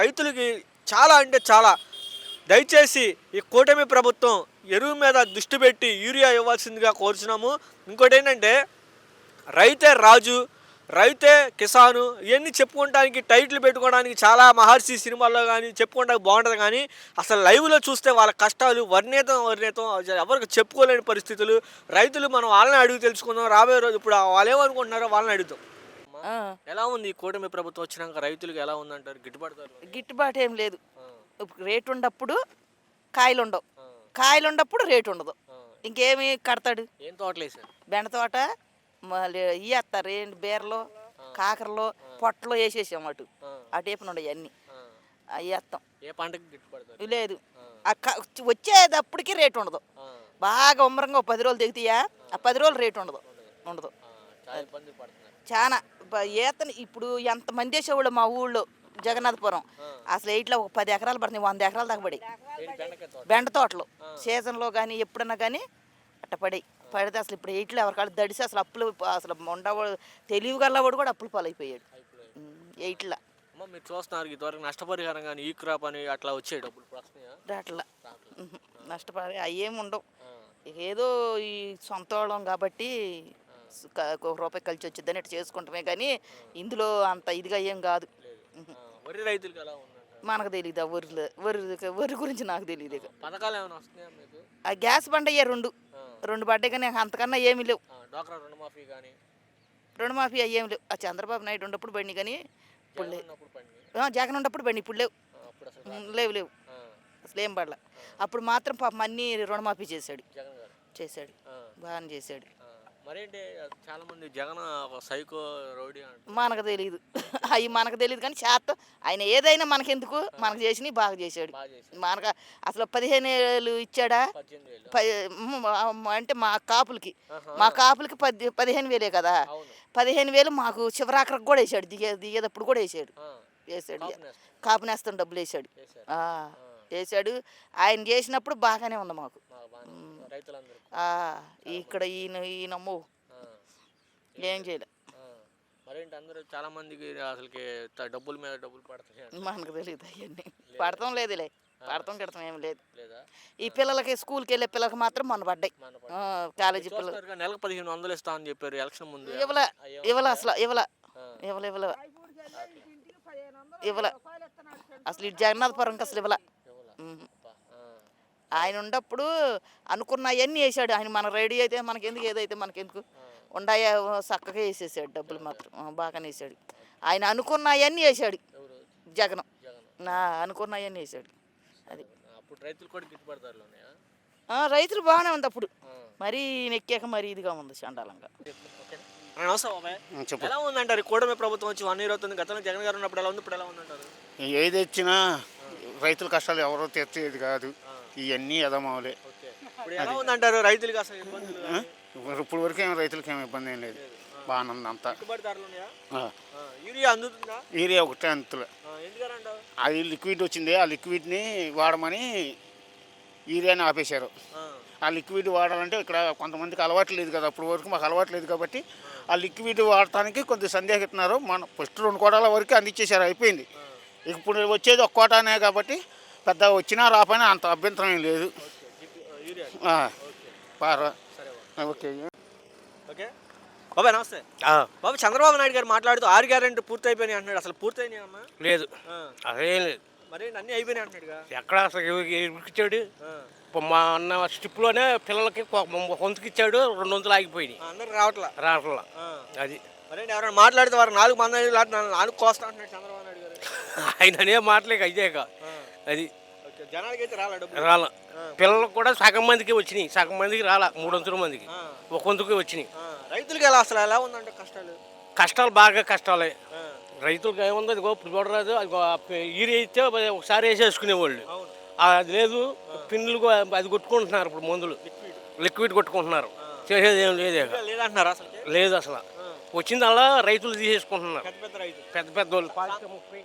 రైతులకి చాలా అంటే చాలా. దయచేసి ఈ కూటమి ప్రభుత్వం ఎరువు మీద దృష్టి పెట్టి యూరియా ఇవ్వాల్సిందిగా కోరుచున్నాము. ఇంకోటి ఏంటంటే రైతే రాజు రైతే కిసాను ఇవన్నీ చెప్పుకోవడానికి టైటిల్ పెట్టుకోవడానికి చాలా మహర్షి సినిమాల్లో కానీ చెప్పుకోవడానికి బాగుంటుంది కానీ అసలు లైవ్లో చూస్తే వాళ్ళ కష్టాలు వర్ణేతం వర్ణేతం ఎవరికి చెప్పుకోలేని పరిస్థితులు. రైతులు మనం వాళ్ళని అడిగి తెలుసుకుందాం. రాబోయే రోజు ఇప్పుడు వాళ్ళు ఏమనుకుంటున్నారో వాళ్ళని అడుగుతాం ఎలా ఉంది ఈ కూటమి ప్రభుత్వం వచ్చినాక రైతులకు ఎలా ఉందంటారు? గిట్టుబాటు ధరలు? గిట్టుబాటు ఏం లేదు. రేటు ఉండప్పుడు కాయలు ఉండవు కాయలు ఉండప్పుడు రేటు ఉండదు. ఇంకేమి కడతాడు? ఏం తోటలేసారు బెండ తోట మళ్ళీ ఇయ్యేస్తారు ఏంటి? బీరలు కాకరలు పొట్టలు వేసేసాం అటు. అటు వేపున ఉండవు అన్నీ. అవి వేస్తాం. ఏ పంటకి గిట్టుబాటు ధరలు? లేదు వచ్చేటప్పటికి రేటు ఉండదు. బాగా ఉమ్మరంగా పది రోజులు దిగుతాయా ఆ. పది రోజులు రేటు ఉండదు. ఉండదు. చాలా ఈతని ఇప్పుడు ఎంత మంది వేసేవాళ్ళు మా ఊళ్ళో జగన్నాథపురం. అసలు ఎయిట్లో ఒక పది ఎకరాలు పడుతుంది వంద ఎకరాలు దాకా పడి బెండ తోటలు. సీజన్లో కానీ ఎప్పుడన్నా కానీ అట్ట పడి పడితే అసలు ఇప్పుడు ఎయిట్లో ఎవరికాళ్ళు దడిసి అసలు అప్పులు అసలు ఉండవాడు తెలివి గల్లవాడు కూడా అప్పులు పాలైపోయాడు. ఎయిట్లో. మీరు చూస్తున్నారు ఇదివరకు నష్టపరిహారం కానీ ఈ క్రాప్ అని అట్లా రాట్లా. రావట్లేదు. నష్టపడి అవి ఏమి ఉండవు. ఏదో ఈ సొంత వాళ్ళం కాబట్టి ఒక రూపాయి కలిసి వచ్చిందని ఇట్లా చేసుకుంటామే కానీ ఇందులో అంత ఇదిగా ఏం కాదు. వరి రైతులకి ఎలా మనకు తెలియదు వరి వరి వరి గురించి నాకు తెలియదు ఇక. పథకాలు ఏమైనా వస్తున్నాయా మీకు? ఆ గ్యాస్ బండ అయ్యే రెండు. రెండు పడ్డాయి కానీ అంతకన్నా ఏమీ లేవు. డ్వాక్రా రుణమాఫీ కానీ? రుణమాఫీ అయ్యేం లేవు. ఆ చంద్రబాబు నాయుడు ఉన్నప్పుడు బండి కానీ ఇప్పుడు లేవు జగన్ ఉన్నప్పుడు బండి ఇప్పుడు లేవు. లేవు లేవు. అసలు ఏం పడల. అప్పుడు మాత్రం పాపం అన్నీ రుణమాఫీ చేశాడు. చేశాడు. బాగానే చేశాడు. మరేంటి? చాలా మంది జగన్ సైకో రౌడీ మనకు తెలియదు అవి మనకు తెలియదు కానీ చేస్తాం ఆయన ఏదైనా మనకెందుకు? మనకు చేసినవి బాగా చేశాడు. చేసి మనకు అసలు పదిహేను ఏళ్ళు ఇచ్చాడా? అంటే మా కాపులకి. మా కాపులకి పది పదిహేను వేలే కదా. పదిహేను వేలు మాకు చివరాఖరికి కూడా వేసాడు దిగే దిగేటప్పుడు కూడా వేసాడు వేసాడు కాపు నేస్తం. డబ్బులు వేసాడు వేసాడు ఆయన చేసినప్పుడు బాగానే ఉంది మాకు. ఇక్కడ ఈయన ఈయనమ్మో ఏం చేయలే. మరేంటి అందరూ చాలా మందికి అసలుకి త- డబ్బుల మీద డబ్బులు పడుతున్నాయి అంట. మనకు తెలియదు అవన్నీ. పడతాం లేదులే. పడతాం గిడతాం ఏం లేదు. లేదా? ఈ పిల్లలకి స్కూల్కి వెళ్ళే పిల్లలకి మాత్రం మొన్న పడ్డాయి మన ఆ, కాలేజీ పిల్లలు. నెలకు పదిహేను వందలు ఇస్తా అని చెప్పారు ఎలక్షన్ ముందు. ఇవ్వల. ఇవ్వల అసలు ఇవ్వల. ఇవ్వల ఇవ్వల. ఇవ్వల. అసలు ఇటు జగన్నాథపురంకి అసలు ఇవ్వల ఇవ్వల. ఉమ్. అబ్బా. ఆ. ఆయన ఉన్నప్పుడు అనుకున్నవన్నీ వేసాడు. ఆయన మన రెడీ అయితే మనకెందుకు ఏదైతే మనకెందుకు. ఉండాయ చక్కగా వేసేసాడు డబ్బులు మాత్రం. బాగానే వేసాడు. ఆయన అనుకున్నవన్నీ వేసాడు. జగన్. నా అనుకున్నవన్నీ వేసాడు. అది. అప్పుడు రైతులు బాగానే ఉంది అప్పుడు. మరీ నెక్కాక మరీ ఇదిగా ఉంది చండాలంగా. చెప్పు. ఎలా ఉందంటారు? ప్రభుత్వం వచ్చి వన్ ఇయర్ అవుతుంది గతంలో జగన్ గారు ఉన్నప్పుడు ఎలా ఉంది ఇప్పుడు ఎలా ఉందంటారు? ఏది ఇచ్చినా రైతుల కష్టాలు ఎవరో తీర్చేది కాదు. ఇవన్నీ ఎదమావులే ఓకే. ఇప్పుడు ఎలా ఉందంటారు రైతులకి అసలు ఇబ్బందులు? ఇప్పుడు వరకు ఏం రైతులకి ఏం ఇబ్బంది ఏం లేదు. బాగానే ఉంది అంతా. గిట్టుబాటు ధరలు ఉన్నాయా? ఆ. ఆ, యూరియా అందుతుందా? ఏరియా ఒకటే అంతులే ఆ, అది లిక్విడ్ వచ్చింది ఆ లిక్విడ్ని వాడమని ఏరియాని ఆపేశారు. ఆ, ఆ లిక్విడ్ వాడాలంటే ఇక్కడ కొంతమందికి అలవాటు లేదు కదా అప్పటి వరకు మాకు అలవాటు లేదు కాబట్టి ఆ లిక్విడ్ వాడటానికి కొద్ది సందేహిస్తున్నారు మన ఫస్ట్ రెండు కోటాల వరకు అందించేశారు అయిపోయింది. ఇప్పుడు వచ్చేది ఒక కోటానే కాబట్టి పెద్ద వచ్చినా రాపోయినా అంత అభ్యంతరం ఏం లేదు. ఓకే. ఓకే. బాబాయ్ నమస్తే. బాబు చంద్రబాబు నాయుడు గారు మాట్లాడుతూ ఆరు గ్యారెంటీ పూర్తి అయిపోయినాయి అంటున్నాడు. అసలు పూర్తి అయినాయి అమ్మా? లేదు. అదేం లేదు. మరి అన్నీ అయిపోయినాయి అంటున్నాడుగా. ఎక్కడ అసలు ఇచ్చాడు? మా అన్న స్టిప్లోనే పిల్లలకి వంతుకి ఇచ్చాడు రెండు వందలు ఆగిపోయినాయి. అందరు రావట్లా. రావట్లా. ఆ, అది. మరి ఎవరైనా మాట్లాడితే వారు నాలుగు మంది నాలుగు కోస్తా అంటున్నాడు చంద్రబాబు నాయుడు గారు. ఆయన అనే మాటలేక ఇదేక. ఆ, అది. జనాలకి అయితే రాలే డబ్బులు? రాల. పిల్లలకు కూడా సగం మందికి వచ్చినాయి. సగం మందికి రాలా. మూడు వందల మందికి. ఒక వంతుకి వచ్చినాయి. రైతులకి ఎలా అసలు? ఎలా ఉందంటే కష్టాలు? కష్టాలు బాగా కష్టాలే. రైతులకు ఏముంది? అదిగో ఇప్పుడు చూడరాదు అదిగో ఈరి అయితే ఒకసారి వేసేసుకునేవాళ్ళు. అది లేదు. పిన్నులు అది కొట్టుకుంటున్నారు ఇప్పుడు మందులు. లిక్విడ్ కొట్టుకుంటున్నారు. చేసేది ఏం లేదు లేదంటున్నారు అసలు లేదు అసలు. వచ్చిందల్లా రైతులు తీసేసుకుంటున్నారు. పెద్ద పెద్ద రైతు పెద్ద పెద్ద వాళ్ళు ముప్పై.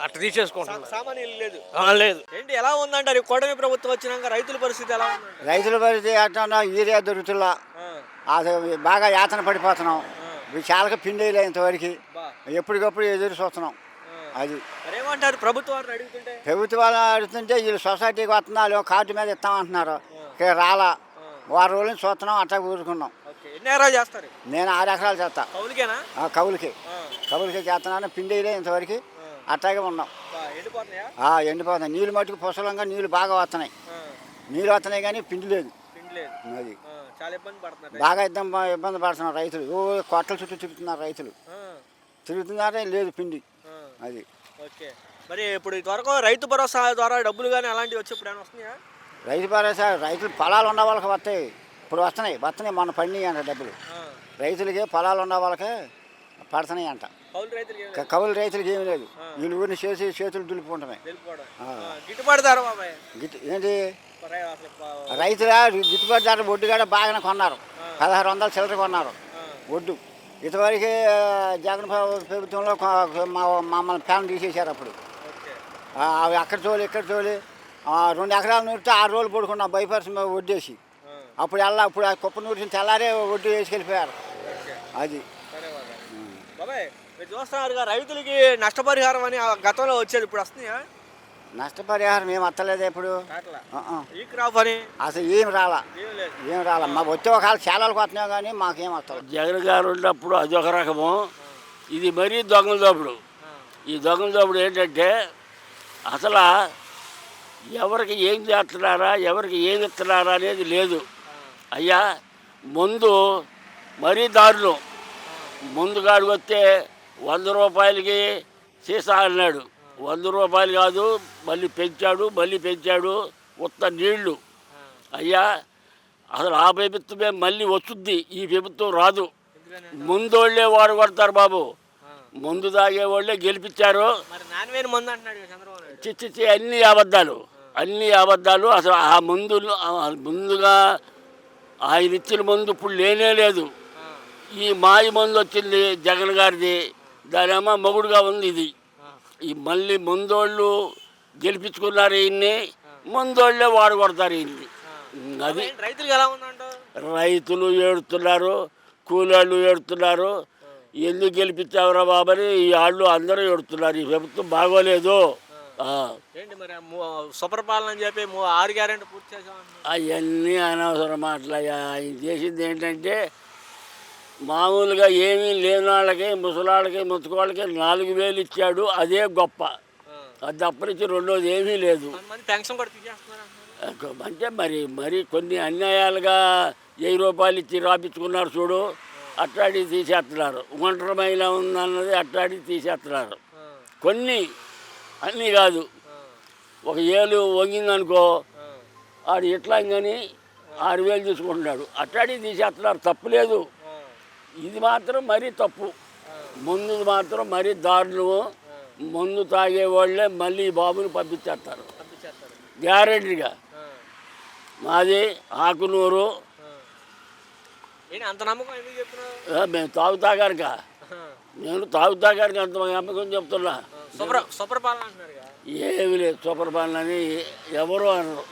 అట్ట తీసేసుకుంటున్నారు. సామాన్యులు లేదు. లేదు. ఏంటి ఎలా ఉందంటారు? ఈ కూటమి ప్రభుత్వం వచ్చినాక రైతుల పరిస్థితి ఎలా రైతుల పరిస్థితి అంటున్నా యూరియా దొరుకుతులా ఆ, అది బాగా యాతన పడిపోతున్నాం. ఇవి చాలక పిండి ఇంతవరకు. ఎప్పటికప్పుడు ఎదురు చూస్తున్నాం. అది. ఏమంటారు? ప్రభుత్వాన్ని అడుగుతుంటే? ప్రభుత్వాలు అడుగుతుంటే వీళ్ళు సొసైటీకి వస్తున్నారు కార్డు మీద ఇస్తామంటున్నారు. ఇక్కడ రాలా. వారం రోజులు చూస్తున్నాం అట్టా కూరుకున్నాం ఓకే ఎన్ని ఎకరాలు చేస్తారు. నేను ఆరు ఎకరాలు చేస్తా. కౌలుకేనా? ఆ కవులకి కవులకి చేస్తున్నాను. పిండి వేయలే ఇంతవరకు. అట్టాగే ఉన్నాం. ఎండిపోతున్నాయా? ఆ, ఎండిపోతున్నాయి. నీళ్ళు మట్టుకు పుసలంగా నీళ్ళు బాగా వస్తున్నాయి. ఆ, నీళ్ళు వస్తున్నాయి కానీ పిండి లేదు. పిండి లేదు. అది ఆ, చాలా ఇబ్బంది పడుతున్నారు బాగా ఇబ్బంది ఇబ్బంది పడుతున్నారు రైతులు. ఓ కొట్టల చుట్టూ తిరుగుతున్నారు రైతులు. ఆ, తిరుగుతున్నారే లేదు పిండి. ఆ, అది. ఓకే. మరి ఇప్పుడు ఇదివరకు రైతు భరోసా ద్వారా డబ్బులు కానీ అలాంటివి వచ్చి ఇప్పుడు ఏమైనా వస్తున్నాయా? రైతు భరోసా రైతులు పొలాలు ఉన్న వాళ్ళకి వస్తాయి. ఇప్పుడు వస్తున్నాయి వస్తున్నాయి మొన్న పండినాయి అంట డబ్బులు. రైతులకి పొలాలు ఉన్న వాళ్ళకి పడుతున్నాయి అంట. కవులు రైతులకి ఏమీ లేదు. వీళ్ళు ఊరిని చేసి చేతులు దులిపుకుంటున్నాయి ఏంటి? రైతుల గిట్టుబాటు ధర ఒడ్డు కూడా బాగానే కొన్నారు. పదహారు వందల చిల్లర కొన్నారు. ఒడ్డు. ఇంతవరకు జగన్ ప్ర- ప్రభుత్వంలో మమ్మల్ని ఫ్యాన్ తీసేశారు అప్పుడు. అవి అక్కడ తోలి ఇక్కడ ఆ, రెండు ఎకరాలు నూరితే ఆరు రోజులు పడుకున్నాం బైపాస్ మీద వడ్డేసి అప్పుడు వెళ్ళా ఇప్పుడు ఆ కుప్ప నూరిసిన తెల్లారే ఒడ్డు వేసుకెళ్ళిపోయారు. అది. బాబాయ్ మీరు చూస్తున్నారుగా రైతులకి నష్టపరిహారం అని గతంలో వచ్చేది ఇప్పుడు వస్తున్నాయా? నష్టపరిహారం ఏం వస్తలేదు ఇప్పుడు. ఈ క్రాప్ అని? అసలు ఏం రాలా. ఏం లేదు. ఏం రాలా. మా వచ్చే ఒకవేళ చేలలకు వస్తున్నాం కానీ మాకేం వస్తలేదు జగన్ గారు ఉన్నప్పుడు అదొక రకము. ఇది మరీ దొంగల దోపుడు. ఈ దొంగల దోపుడు ఏంటంటే అసలు ఎవరికి ఏం చేస్తున్నారా ఎవరికి ఏం ఇస్తున్నారా అనేది లేదు. అయ్యా ముందు మరీ దారుణం. ముందు కాడికి వస్తే వంద రూపాయలకి సీసా అన్నాడు. వంద రూపాయలు కాదు మళ్ళీ పెంచాడు మళ్ళీ పెంచాడు ఉత్త నీళ్ళు. అయ్యా అసలు ఆ ప్రభుత్వమే మళ్ళీ వస్తుంది ఈ ప్రభుత్వం రాదు. ముందోళ్ళే వాడు కొడతారు బాబు. ముందు తాగేవాళ్ళే గెలిపించారు. మందు చిచ్చి అన్ని అబద్ధాలు. అన్ని అబద్ధాలు. అసలు ఆ ముందు ముందుగా ఆయన ఇచ్చిన మందు ఇప్పుడు లేనే లేదు. ఈ మాయ మందు వచ్చింది జగన్ గారిది. దానేమో మొగుడుగా ఉంది ఇది. ఈ మళ్ళీ ముందోళ్ళు గెలిపించుకున్నారు ఈయన్ని. ముందోళ్ళే వాడు కొడతారు ఈయన్ని. అది ఏంటి రైతులకి ఎలా రైతులు ఏడుతున్నారు కూలోళ్ళు ఏడుతున్నారు. ఎందుకు గెలిపించావురా బాబని ఈ వాళ్ళు అందరూ ఏడుతున్నారు. ఈ ప్రభుత్వం బాగోలేదు. ఏంటి మరి చెప్పి ఆరు గ్యారెంటీ పూర్తి చేసామని అవన్నీ అనవసరం మాటలయ్యా ఆయన చేసింది ఏంటంటే మామూలుగా ఏమీ లేని వాళ్ళకి ముసలాళ్ళకి ముతుకోళ్ళకి నాలుగు వేలు ఇచ్చాడు. అదే గొప్ప. అది తప్పనిచ్చి రెండోది ఏమీ లేదు. పెన్షన్. అంటే మరి మరి కొన్ని అన్యాయాలుగా వెయ్యి రూపాయలు ఇచ్చి రాపించుకున్నారు చూడు. అట్టాడి తీసేస్తున్నారు. ఒంటరి మహిళ ఉందన్నది అట్టాడి తీసేస్తున్నారు. కొన్ని అన్నీ కాదు. ఒక ఏలు వంగిందనుకో ఆడు ఎట్లా కానీ ఆరు వేలు తీసుకుంటున్నాడు. అట్టాడి తీసేస్తున్నారు తప్పులేదు ఇది మాత్రం మరీ తప్పు. ముందు మాత్రం మరీ దారుణము. మందు తాగే వాళ్ళే మళ్ళీ బాబుని పంపించేస్తారు. గ్యారెంటీగా. మాది ఆకునూరు. మేము తాగుతా కనుక నేను తాగుతా కనుక అంత నమ్మకం చెప్తున్నా. సూపర్ సూపర్ పాలన అంటున్నారు ఏమి లేదు సూపర్ అని ఎవరు అనరు.